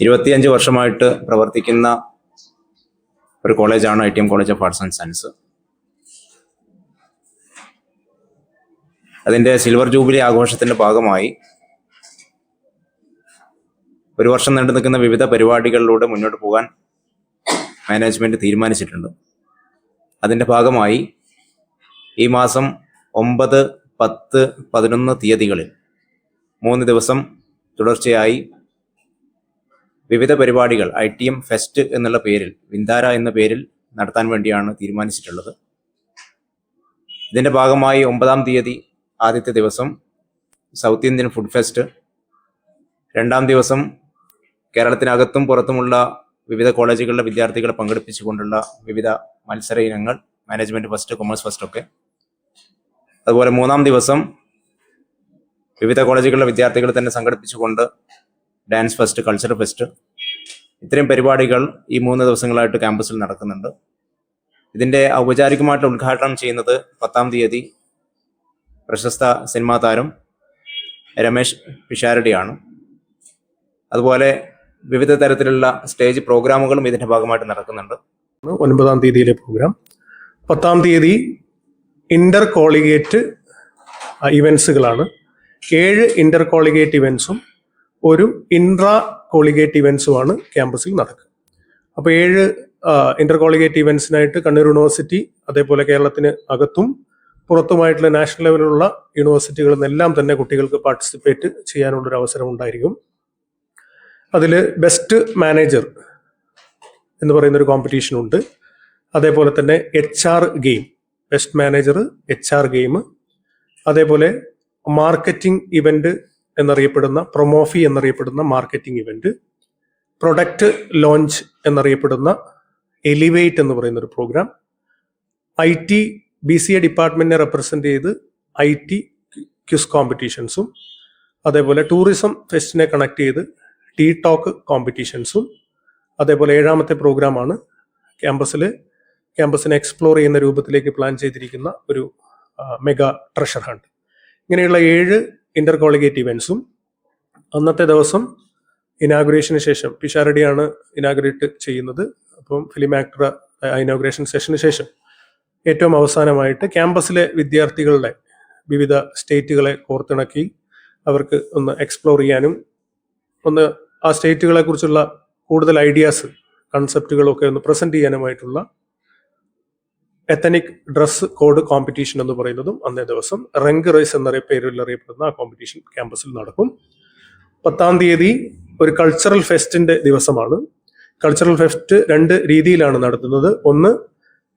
ഇരുപത്തിയഞ്ച് വർഷമായിട്ട് പ്രവർത്തിക്കുന്ന ഒരു കോളേജാണ് I T M college of arts and science. അതിന്റെ സിൽവർ ജൂബിലി ആഘോഷത്തിന്റെ ഭാഗമായി ഒരു വർഷം നീണ്ടു നിൽക്കുന്ന വിവിധ പരിപാടികളിലൂടെ മുന്നോട്ട് പോകാൻ മാനേജ്മെന്റ് തീരുമാനിച്ചിട്ടുണ്ട്. അതിന്റെ ഭാഗമായി ഈ മാസം ഒമ്പത് പത്ത് പതിനൊന്ന് തീയതികളിൽ മൂന്ന് ദിവസം തുടർച്ചയായി വിവിധ പരിപാടികൾ ഐ ടി എം ഫെസ്റ്റ് എന്നുള്ള പേരിൽ വിന്താര എന്ന പേരിൽ നടത്താൻ വേണ്ടിയാണ് തീരുമാനിച്ചിട്ടുള്ളത്. ഇതിന്റെ ഭാഗമായി ഒമ്പതാം തീയതി ആദ്യത്തെ ദിവസം സൗത്ത് ഇന്ത്യൻ ഫുഡ് ഫെസ്റ്റ്. രണ്ടാം ദിവസം കേരളത്തിനകത്തും പുറത്തുമുള്ള വിവിധ കോളേജുകളിലെ വിദ്യാർത്ഥികളെ പങ്കെടുപ്പിച്ചുകൊണ്ടുള്ള വിവിധ മത്സര ഇനങ്ങൾ മാനേജ്മെന്റ് ഫസ്റ്റ് കൊമേഴ്സ് ഫസ്റ്റ് ഒക്കെ. അതുപോലെ മൂന്നാം ദിവസം വിവിധ കോളേജുകളിലെ വിദ്യാർത്ഥികൾ തന്നെ സംഘടിപ്പിച്ചുകൊണ്ട് ഡാൻസ് ഫെസ്റ്റ് കൾച്ചർ ഫെസ്റ്റ്. ഇത്രയും പരിപാടികൾ ഈ മൂന്ന് ദിവസങ്ങളായിട്ട് ക്യാമ്പസിൽ നടക്കുന്നുണ്ട്. ഇതിന്റെ ഔപചാരികമായിട്ട് ഉദ്ഘാടനം ചെയ്യുന്നത് പത്താം തീയതി പ്രശസ്ത സിനിമാ താരം രമേശ് പിഷാരടിയാണ്. അതുപോലെ വിവിധ തരത്തിലുള്ള സ്റ്റേജ് പ്രോഗ്രാമുകളും ഇതിന്റെ ഭാഗമായിട്ട് നടക്കുന്നുണ്ട്. ഒൻപതാം തീയതിയിലെ പ്രോഗ്രാം. പത്താം തീയതി ഇന്റർ കോളിഗേറ്റ് ഇവൻസുകളാണ് ഏഴ് ഇന്റർ കോളിഗേറ്റ് ഇവൻസും ഒരു ഇൻട്രാ കോളിഗേറ്റ് ഇവൻസുമാണ് ക്യാമ്പസിൽ നടക്കുക. അപ്പോൾ ഏഴ് ഇന്റർ കോളിഗേറ്റ് ഇവൻസിനായിട്ട് കണ്ണൂർ യൂണിവേഴ്സിറ്റി അതേപോലെ കേരളത്തിന് അകത്തും പുറത്തുമായിട്ടുള്ള നാഷണൽ ലെവലിലുള്ള യൂണിവേഴ്സിറ്റികളിൽ നിന്നെല്ലാം തന്നെ കുട്ടികൾക്ക് പാർട്ടിസിപ്പേറ്റ് ചെയ്യാനുള്ളൊരു അവസരം ഉണ്ടായിരിക്കും. അതിൽ ബെസ്റ്റ് മാനേജർ എന്ന് പറയുന്ന ഒരു കോമ്പറ്റീഷൻ ഉണ്ട്. അതേപോലെ തന്നെ H R game best manager H R game അതേപോലെ മാർക്കറ്റിംഗ് ഇവന്റ് എന്നറിയപ്പെടുന്ന പ്രൊമോഫി എന്നറിയപ്പെടുന്ന മാർക്കറ്റിംഗ് ഇവന്റ് പ്രൊഡക്റ്റ് ലോഞ്ച് എന്നറിയപ്പെടുന്ന എലിവേറ്റ് എന്ന് പറയുന്ന ഒരു program I T B C A ഡിപ്പാർട്ട്മെന്റിനെ represent ചെയ്ത് ഐ ടി ക്യുസ് കോമ്പറ്റീഷൻസും അതേപോലെ ടൂറിസം ഫെസ്റ്റിനെ കണക്ട് ചെയ്ത് ടി ടോക്ക് കോമ്പറ്റീഷൻസും അതേപോലെ ഏഴാമത്തെ പ്രോഗ്രാമാണ് ക്യാമ്പസിൽ ക്യാമ്പസിനെ എക്സ്പ്ലോർ ചെയ്യുന്ന രൂപത്തിലേക്ക് പ്ലാൻ ചെയ്തിരിക്കുന്ന ഒരു മെഗാ ട്രഷർ ഹണ്ട് ഇങ്ങനെയുള്ള ഏഴ് ഇന്റർ കോളിഗേറ്റ് ഇവൻസും അന്നത്തെ ദിവസം ഇനാഗുറേഷന് ശേഷം പിഷാരടിയാണ് ഇനാഗുറേറ്റ് ചെയ്യുന്നത്. അപ്പം ഫിലിം ആക്ടർ ഇനാഗുറേഷൻ സെഷന് ശേഷം ഏറ്റവും അവസാനമായിട്ട് ക്യാമ്പസിലെ വിദ്യാർത്ഥികളുടെ വിവിധ സ്റ്റേറ്റുകളെ കോർത്തിണക്കി അവർക്ക് ഒന്ന് എക്സ്പ്ലോർ ചെയ്യാനും ഒന്ന് ആ സ്റ്റേറ്റുകളെ കുറിച്ചുള്ള കൂടുതൽ ഐഡിയാസ് കൺസെപ്റ്റുകളൊക്കെ ഒന്ന് പ്രസന്റ് ചെയ്യാനുമായിട്ടുള്ള എത്തനിക് ഡ്രസ് കോഡ് കോമ്പറ്റീഷൻ എന്ന് പറയുന്നതും അന്നേ ദിവസം റെങ്ക് റേസ് എന്ന പേരിൽ അറിയപ്പെടുന്ന ആ കോമ്പറ്റീഷൻ ക്യാമ്പസിൽ നടക്കും. പത്താം തീയതി ഒരു കൾച്ചറൽ ഫെസ്റ്റിന്റെ ദിവസമാണ്. കൾച്ചറൽ ഫെസ്റ്റ് രണ്ട് രീതിയിലാണ് നടത്തുന്നത്. ഒന്ന്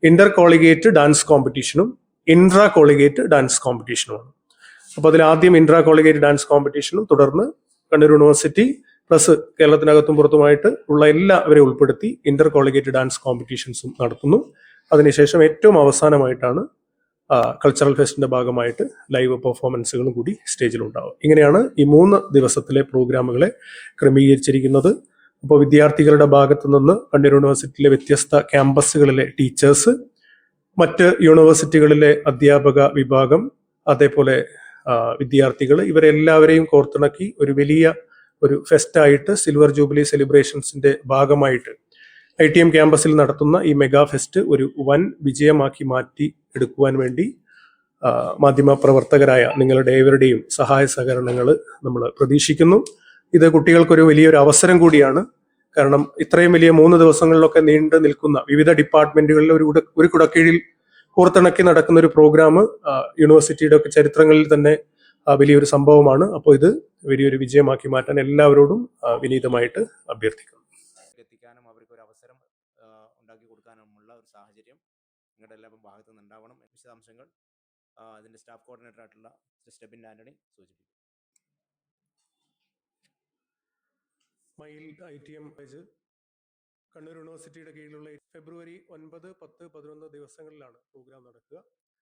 ഇന്റർ കോളിഗേറ്റ് ഡാൻസ് കോമ്പറ്റീഷനും ഇൻട്രാ കോളിഗേറ്റ് ഡാൻസ് കോമ്പറ്റീഷനുമാണ് അപ്പോൾ അതിൽ ആദ്യം ഇൻട്രാ കോളിഗേറ്റ് ഡാൻസ് കോമ്പറ്റീഷനും തുടർന്ന് കണ്ണൂർ യൂണിവേഴ്സിറ്റി പ്ലസ് കേരളത്തിനകത്തും പുറത്തുമായിട്ട് ഉള്ള എല്ലാവരെയും ഉൾപ്പെടുത്തി ഇന്റർ കോളിഗേറ്റ് ഡാൻസ് കോമ്പറ്റീഷൻസും നടത്തുന്നു. അതിനുശേഷം ഏറ്റവും അവസാനമായിട്ടാണ് കൾച്ചറൽ ഫെസ്റ്റിന്റെ ഭാഗമായിട്ട് ലൈവ് പെർഫോമൻസുകളും കൂടി സ്റ്റേജിലുണ്ടാവും ഇങ്ങനെയാണ് ഈ മൂന്ന് ദിവസത്തിലെ പ്രോഗ്രാമുകളെ ക്രമീകരിച്ചിരിക്കുന്നത്. അപ്പോൾ വിദ്യാർത്ഥികളുടെ ഭാഗത്തു നിന്ന് കണ്ണൂർ യൂണിവേഴ്സിറ്റിയിലെ വ്യത്യസ്ത ക്യാമ്പസുകളിലെ ടീച്ചേഴ്സ് മറ്റ് യൂണിവേഴ്സിറ്റികളിലെ അധ്യാപക വിഭാഗം അതേപോലെ വിദ്യാർത്ഥികൾ ഇവരെല്ലാവരെയും കോർത്തിണക്കി ഒരു വലിയ ഒരു ഫെസ്റ്റായിട്ട് സിൽവർ ജൂബിലി സെലിബ്രേഷൻസിന്റെ ഭാഗമായിട്ട് ഐ ടി എം ക്യാമ്പസിൽ നടത്തുന്ന ഈ മെഗാ ഫെസ്റ്റ് ഒരു വൻ വിജയമാക്കി മാറ്റി എടുക്കുവാൻ വേണ്ടി മാധ്യമ പ്രവർത്തകരായ നിങ്ങളുടെ ഏവരുടെയും സഹായ സഹകരണങ്ങൾ നമ്മൾ പ്രതീക്ഷിക്കുന്നു. ഇത് കുട്ടികൾക്കൊരു വലിയൊരു അവസരം കൂടിയാണ്. കാരണം ഇത്രയും വലിയ മൂന്ന് ദിവസങ്ങളിലൊക്കെ നീണ്ടു നിൽക്കുന്ന വിവിധ ഡിപ്പാർട്ട്മെന്റുകളിൽ ഒരു ഒരു കുടക്കീഴിൽ പുറത്തിണക്കി നടക്കുന്ന ഒരു പ്രോഗ്രാം യൂണിവേഴ്സിറ്റിയുടെ ഒക്കെ ചരിത്രങ്ങളിൽ തന്നെ വലിയൊരു സംഭവമാണ്. അപ്പോൾ ഇത് വലിയൊരു വിജയമാക്കി മാറ്റാൻ എല്ലാവരോടും വിനീതമായിട്ട് അഭ്യർത്ഥിക്കുന്നു എത്തിക്കാനും അവർക്ക് ഒരു അവസരം ആ, ഉണ്ടാക്കി കൊടുക്കാനുമുള്ള ഒരു സാഹചര്യം നിങ്ങളുടെ എല്ലാവരും ഭാഗത്തു നിന്ന് ഉണ്ടാവണം വിശദാംശങ്ങൾ അതിന്റെ സ്റ്റാഫ് കോർഡിനേറ്റർ ആയിട്ടുള്ള സ്റ്റെബിൻ ആന്റണി സൂചിപ്പിക്കും. മയിൽ I T M college Kannur യൂണിവേഴ്സിറ്റിയുടെ കീഴിലുള്ള ഫെബ്രുവരി ഒൻപത് പത്ത് പതിനൊന്ന് ദിവസങ്ങളിലാണ് പ്രോഗ്രാം നടക്കുക.